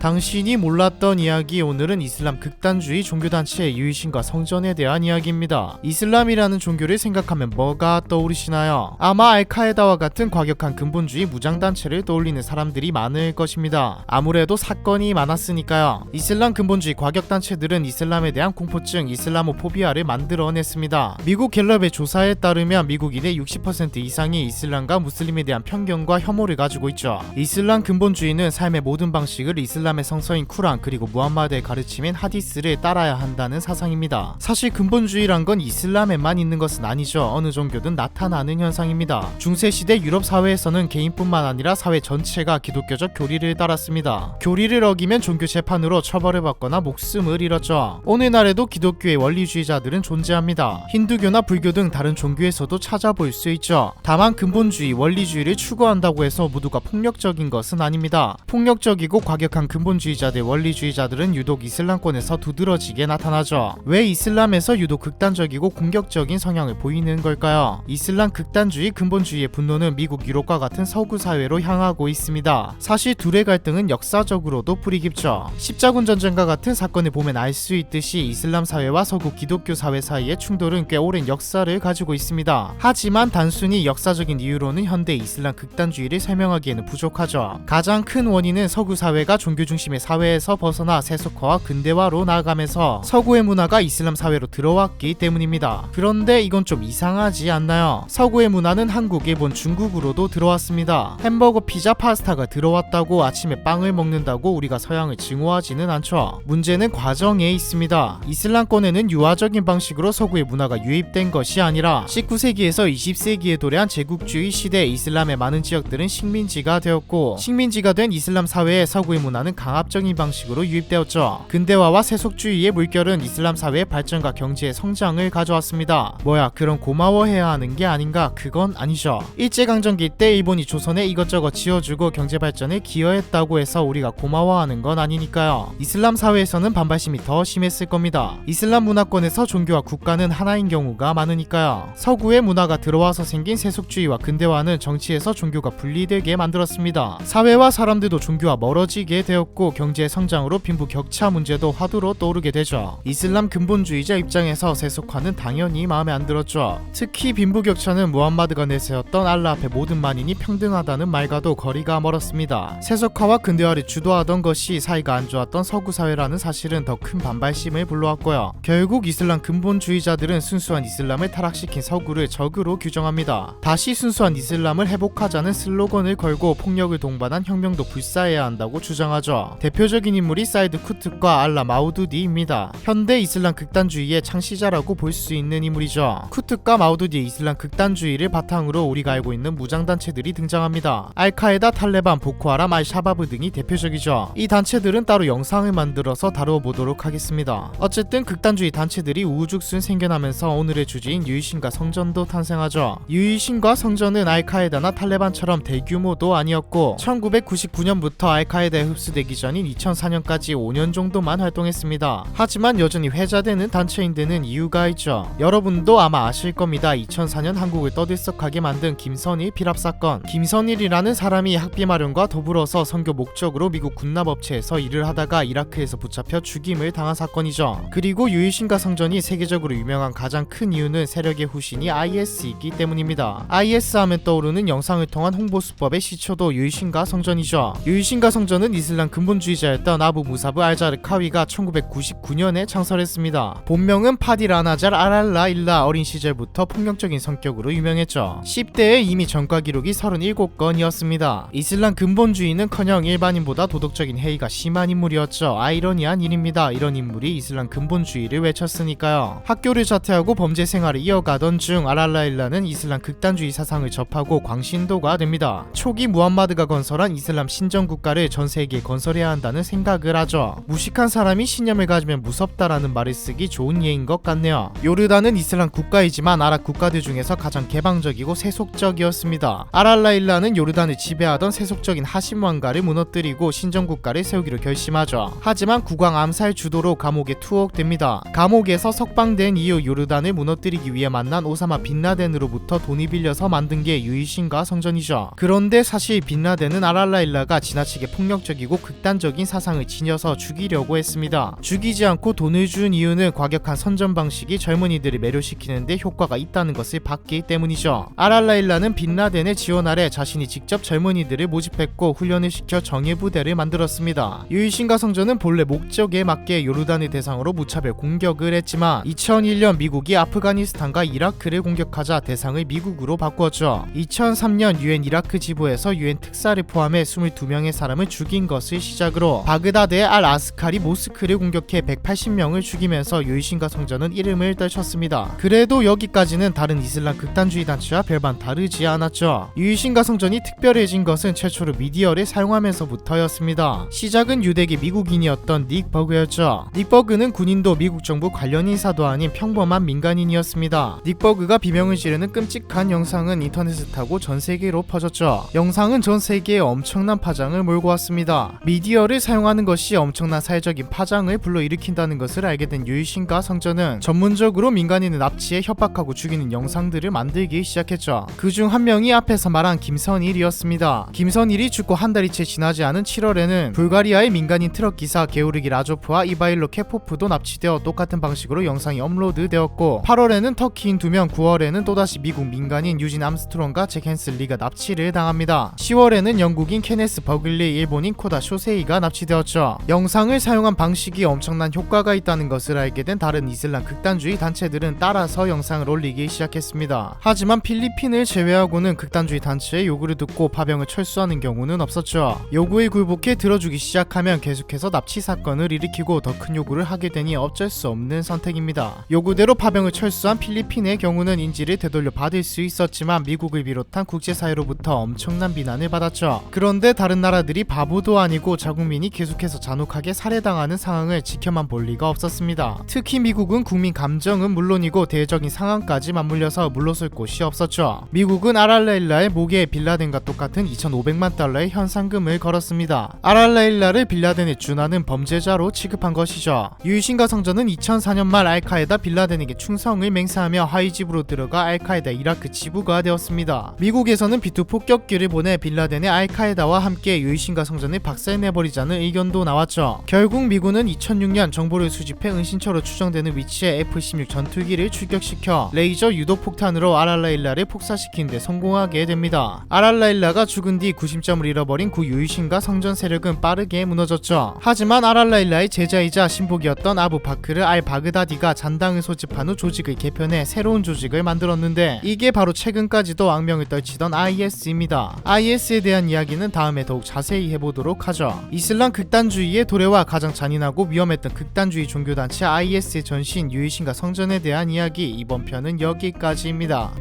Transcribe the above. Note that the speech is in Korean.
당신이 몰랐던 이야기 오늘은 이슬람 극단주의 종교단체 유이신과 성전에 대한 이야기입니다. 이슬람이라는 종교를 생각하면 뭐가 떠오르시나요? 아마 알카에다와 같은 과격한 근본주의 무장단체를 떠올리는 사람들이 많을 것입니다. 아무래도 사건이 많았으니까요. 이슬람 근본주의 과격단체들은 이슬람에 대한 공포증, 이슬라모포비아를 만들어냈습니다. 미국 갤럽의 조사에 따르면 미국인의 60% 이상이 이슬람과 무슬림에 대한 편견과 혐오를 가지고 있죠. 이슬람 근본주의는 삶의 모든 방식을 이슬람 의 성서인 쿠란 그리고 무함마드의 가르침인 하디스를 따라야 한다는 사상입니다. 사실 근본주의란 건 이슬람에만 있는 것은 아니죠. 어느 종교든 나타나는 현상입니다. 중세 시대 유럽 사회에서는 개인뿐만 아니라 사회 전체가 기독교적 교리를 따랐습니다. 교리를 어기면 종교 재판으로 처벌을 받거나 목숨을 잃었죠. 오늘날에도 기독교의 원리주의자들은 존재합니다. 힌두교나 불교 등 다른 종교에서도 찾아볼 수 있죠. 다만 근본주의, 원리주의를 추구한다고 해서 모두가 폭력적인 것은 아닙니다. 폭력적이고 과격한 근본 주의자들, 원리주의자들은 유독 이슬람권에서 두드러지게 나타나죠. 왜 이슬람에서 유독 극단적이고 공격적인 성향을 보이는 걸까요? 이슬람 극단주의, 근본주의의 분노는 미국, 유럽과 같은 서구 사회로 향하고 있습니다. 사실 둘의 갈등은 역사적으로도 뿌리 깊죠. 십자군 전쟁과 같은 사건을 보면 알 수 있듯이 이슬람 사회와 서구 기독교 사회 사이의 충돌은 꽤 오랜 역사를 가지고 있습니다. 하지만 단순히 역사적인 이유로는 현대 이슬람 극단주의를 설명하기에는 부족하죠. 가장 큰 원인은 서구 사회가 종교 중심의 사회에서 벗어나 세속화와 근대화로 나아가면서 서구의 문화가 이슬람 사회로 들어왔기 때문입니다. 그런데 이건 좀 이상하지 않나요? 서구의 문화는 한국, 일본, 중국으로도 들어왔습니다. 햄버거, 피자, 파스타가 들어왔다고 아침에 빵을 먹는다고 우리가 서양을 증오하지는 않죠. 문제는 과정에 있습니다. 이슬람권에는 유화적인 방식으로 서구의 문화가 유입된 것이 아니라 19세기에서 20세기에 도래한 제국주의 시대 이슬람의 많은 지역들은 식민지가 되었고 식민지가 된 이슬람 사회에 서구의 문화는 강압적인 방식으로 유입되었죠. 근대화와 세속주의의 물결은 이슬람 사회의 발전과 경제의 성장을 가져왔습니다. 뭐야 그럼 고마워해야 하는 게 아닌가? 그건 아니죠. 일제강점기 때 일본이 조선에 이것저것 지어주고 경제 발전에 기여했다고 해서 우리가 고마워하는 건 아니니까요. 이슬람 사회에서는 반발심이 더 심했을 겁니다. 이슬람 문화권에서 종교와 국가는 하나인 경우가 많으니까요. 서구의 문화가 들어와서 생긴 세속주의와 근대화는 정치에서 종교가 분리되게 만들었습니다. 사회와 사람들도 종교와 멀어지게 되었고 경제의 성장으로 빈부 격차 문제도 화두로 떠오르게 되죠. 이슬람 근본주의자 입장에서 세속화는 당연히 마음에 안 들었죠. 특히 빈부 격차는 무함마드가 내세웠던 알라 앞에 모든 만인이 평등하다는 말과도 거리가 멀었습니다. 세속화와 근대화를 주도하던 것이 사이가 안 좋았던 서구 사회라는 사실은 더 큰 반발심을 불러왔고요. 결국 이슬람 근본주의자들은 순수한 이슬람을 타락시킨 서구를 적으로 규정합니다. 다시 순수한 이슬람을 회복하자는 슬로건을 걸고 폭력을 동반한 혁명도 불사해야 한다고 주장하죠. 대표적인 인물이 사이드 쿠트과 알라 마우두디입니다. 현대 이슬람 극단주의의 창시자라고 볼 수 있는 인물이죠. 쿠트과 마우두디의 이슬람 극단주의를 바탕으로 우리가 알고 있는 무장단체들이 등장합니다. 알카에다, 탈레반, 보코하람, 알샤바브 등이 대표적이죠. 이 단체들은 따로 영상을 만들어서 다뤄보도록 하겠습니다. 어쨌든 극단주의 단체들이 우후죽순 생겨나면서 오늘의 주제인 유이신과 성전도 탄생하죠. 유이신과 성전은 알카에다나 탈레반처럼 대규모도 아니었고 1999년부터 알카에다에 흡수 되기 전인 2004년까지 5년 정도만 활동했습니다. 하지만 여전히 회자되는 단체인 데는 이유가 있죠. 여러분도 아마 아실 겁니다. 2004년 한국을 떠들썩하게 만든 김선일 피랍 사건. 김선일이라는 사람이 학비 마련과 더불어서 선교 목적으로 미국 군납업체에서 일을 하다가 이라크에서 붙잡혀 죽임을 당한 사건이죠. 그리고 유이신과 성전이 세계적으로 유명한 가장 큰 이유는 세력의 후신이 IS이기 때문입니다. IS 하면 떠오르는 영상을 통한 홍보 수법의 시초도 유이신과 성전이죠. 유이신과 성전은 이슬람 근본주의자였던 아부 무사브 알자르 카위가 1999년에 창설했습니다. 본명은 파디라나잘 아랄라 일라 어린 시절부터 폭력적인 성격으로 유명했죠. 10대에 이미 전과 기록이 37건이었습니다. 이슬람 근본주의는커녕 일반인보다 도덕적인 해이가 심한 인물이었죠. 아이러니한 일입니다. 이런 인물이 이슬람 근본주의를 외쳤으니까요. 학교를 자퇴하고 범죄 생활을 이어가던 중 아랄라 일라는 이슬람 극단주의 사상을 접하고 광신도가 됩니다. 초기 무함마드가 건설한 이슬람 신정 국가를 전 세계에 건 설해야 한다는 생각을 하죠. 무식한 사람이 신념을 가지면 무섭다라는 말을 쓰기 좋은 예인 것 같네요. 요르단은 이슬람 국가이지만 아랍 국가들 중에서 가장 개방적이고 세속적이었습니다. 아랄라일라는 요르단을 지배하던 세속적인 하심 왕가를 무너뜨리고 신정 국가를 세우기로 결심하죠. 하지만 국왕 암살 주도로 감옥에 투옥됩니다. 감옥에서 석방된 이후 요르단을 무너뜨리기 위해 만난 오사마 빈라덴으로부터 돈이 빌려서 만든 게 유이신과 성전이죠. 그런데 사실 빈라덴은 아랄라일라가 지나치게 폭력적이고 극단적인 사상을 지녀서 죽이려고 했습니다. 죽이지 않고 돈을 준 이유는 과격한 선전 방식이 젊은이들을 매료시키는데 효과가 있다는 것을 봤기 때문이죠. 아랄라일라는 빈라덴의 지원 아래 자신이 직접 젊은이들을 모집했고 훈련을 시켜 정예 부대를 만들었습니다. 유이신과 성전은 본래 목적에 맞게 요르단을 대상으로 무차별 공격을 했지만 2001년 미국이 아프가니스탄과 이라크를 공격하자 대상을 미국으로 바꾸었죠. 2003년 유엔 이라크 지부에서 유엔 특사를 포함해 22명의 사람을 죽인 것을 시작으로 바그다드의 알 아스칼이 모스크를 공격해 180명을 죽이면서 유이신과 성전은 이름을 떨쳤습니다. 그래도 여기까지는 다른 이슬람 극단주의 단체와 별반 다르지 않았죠. 유이신과 성전이 특별해진 것은 최초로 미디어를 사용하면서부터였습니다. 시작은 유대계 미국인이었던 닉 버그였죠. 닉 버그는 군인도 미국 정부 관련 인사도 아닌 평범한 민간인이었습니다. 닉 버그가 비명을 지르는 끔찍한 영상은 인터넷을 타고 전 세계로 퍼졌죠. 영상은 전 세계에 엄청난 파장을 몰고 왔습니다. 미디어를 사용하는 것이 엄청난 사회적인 파장을 불러일으킨다는 것을 알게 된 유이신과 성전은 전문적으로 민간인을 납치해 협박하고 죽이는 영상들을 만들기 시작했죠. 그 중 한 명이 앞에서 말한 김선일이었습니다. 김선일이 죽고 한 달이 채 지나지 않은 7월에는 불가리아의 민간인 트럭 기사 게오르기 라조프와 이바일로 케포프도 납치되어 똑같은 방식으로 영상이 업로드되었고 8월에는 터키인 2명, 9월에는 또다시 미국 민간인 유진 암스트롱과 잭 헨슬리가 납치를 당합니다. 10월에는 영국인 케네스 버글리, 일본인 코다 쇼 세이가 납치되었죠. 영상을 사용한 방식이 엄청난 효과가 있다는 것을 알게 된 다른 이슬람 극단주의 단체들은 따라서 영상을 올리기 시작했습니다. 하지만 필리핀을 제외하고는 극단주의 단체의 요구를 듣고 파병을 철수하는 경우는 없었죠. 요구에 굴복해 들어주기 시작하면 계속해서 납치 사건을 일으키고 더 큰 요구를 하게 되니 어쩔 수 없는 선택입니다. 요구대로 파병을 철수한 필리핀의 경우는 인지를 되돌려 받을 수 있었지만 미국을 비롯한 국제사회로부터 엄청난 비난을 받았죠. 그런데 다른 나라들이 바보도 아니고 자국민이 계속해서 잔혹하게 살해당하는 상황을 지켜만 볼 리가 없었습니다. 특히 미국은 국민 감정은 물론이고 대외적인 상황까지 맞물려서 물러설 곳이 없었죠. 미국은 아랄라일라의 목에 빌라덴과 똑같은 2,500만 달러의 현상금을 걸었습니다. 아랄라일라를 빌라덴에 준하는 범죄자로 취급한 것이죠. 유이신과 성전은 2004년 말 알카에다 빌라덴에게 충성을 맹세하며 하이집으로 들어가 알카에다 이라크 지부가 되었습니다. 미국에서는 비투 폭격기를 보내 빌라덴의 알카에다와 함께 유이신과 성전을 박살 내버리자는 의견도 나왔죠. 결국 미군은 2006년 정보를 수집해 은신처로 추정되는 위치에 F-16 전투기를 출격시켜 레이저 유도 폭탄으로 아랄라일라를 폭사시킨 데 성공하게 됩니다. 아랄라일라가 죽은 뒤 구심점을 잃어버린 구 유이신과 성전 세력은 빠르게 무너졌죠. 하지만 아랄라일라의 제자이자 신복이었던 아부 바크르 알 바그다디가 잔당을 소집한 후 조직을 개편해 새로운 조직을 만들었는데 이게 바로 최근까지도 악명을 떨치던 IS입니다. IS에 대한 이야기는 다음에 더욱 자세히 해보도록 하 죠. 이슬람 극단주의의 도래와 가장 잔인하고 위험했던 극단주의 종교단체 IS의 전신 유이신과 성전에 대한 이야기 이번 편은 여기까지입니다.